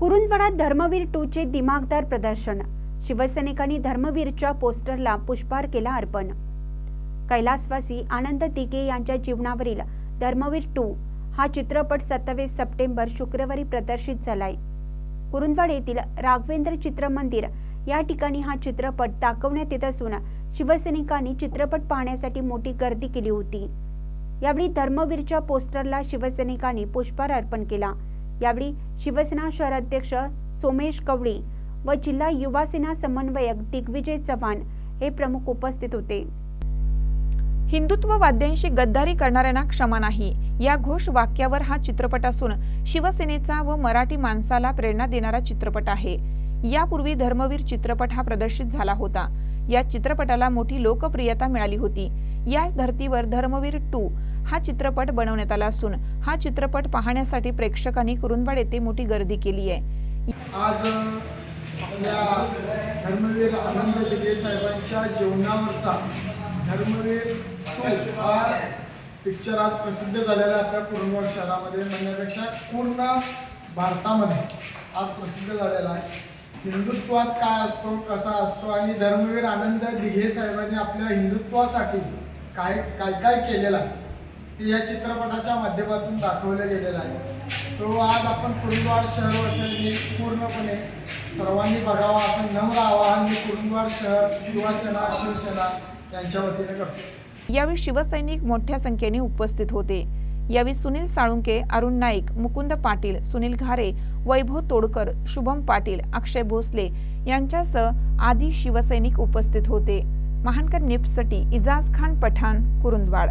कुरुंदवाडात धर्मवीर टूचे दिमागदार प्रदर्शन. शिवसैनिकांनी धर्मवीरच्या पोस्टरला पुष्पहार केला अर्पण. कैलासवासी आनंद दिघे यांच्या जीवनावरील धर्मवीर टू हा चित्रपट सत्तावीस सप्टेंबर शुक्रवारी प्रदर्शित झालाय. कुरुंदवाड येथील राघवेंद्र चित्र मंदिर या ठिकाणी हा चित्रपट दाखवण्यात येत असून शिवसैनिकांनी चित्रपट पाहण्यासाठी मोठी गर्दी केली होती. यावेळी धर्मवीरच्या पोस्टरला शिवसैनिकांनी पुष्पहार अर्पण केला. यावेळी शिवसेना शहराध्यक्ष सोमेश कवळी व जिल्हा युवा सेना समन्वयक दिग्विजय चव्हाण हे प्रमुख उपस्थित होते. हिंदुत्ववाद्यांशी गद्दारी करणाऱ्यांना क्षमा नाही. या घोष वाक्यावर हा चित्रपट असून शिवसेनेचा व मराठी माणसाला प्रेरणा देणारा चित्रपट आहे. यापूर्वी धर्मवीर चित्रपट हा प्रदर्शित झाला होता. या चित्रपटाला मोठी लोकप्रियता मिळाली होती. याच धर्तीवर धर्मवीर टू हा चित्रपट बनवण्यात आला असून हा चित्रपट पाहण्यासाठी प्रेक्षकांनी कुरुंदवाड येथे मोठी गर्दी केली आहे. आज आपल्या धर्मवीर आनंद दिगे साहेबांच्या जीवनावरचा धर्मवीर हा पिक्चर आज प्रसिद्ध झालेला आहे आपल्या कुरुंदवाड शहरामध्ये. म्हणण्यापेक्षा पूर्ण भारतामध्ये आज प्रसिद्ध झालेला आहे. हिंदुत्वात काय असतो कसा असतो आणि धर्मवीर आनंद दिघे साहेबांनी आपल्या हिंदुत्वासाठी काय काय काय केलेलं आहे? ते या चित्रपटाच्या माध्यमातून दाखवलं गेलेलं आहे. तो आज आपण कुरुंदवाड शहरवासियांनी पूर्णपणे सर्वांनी बघावा असं नम्र आवाहन मी कुरुंदवाड शहर युवासेना शिवसेना यांच्या वतीने करतो. यावेळी शिवसैनिक मोठ्या संख्येने उपस्थित होते. यावेळी सुनील साळुंके अरुण नाईक मुकुंद पाटील सुनील घारे वैभव तोडकर शुभम पाटील अक्षय भोसले यांच्यासह आदी शिवसैनिक उपस्थित होते. महानकर निप्सटी इजाज खान पठाण कुरुंदवाड.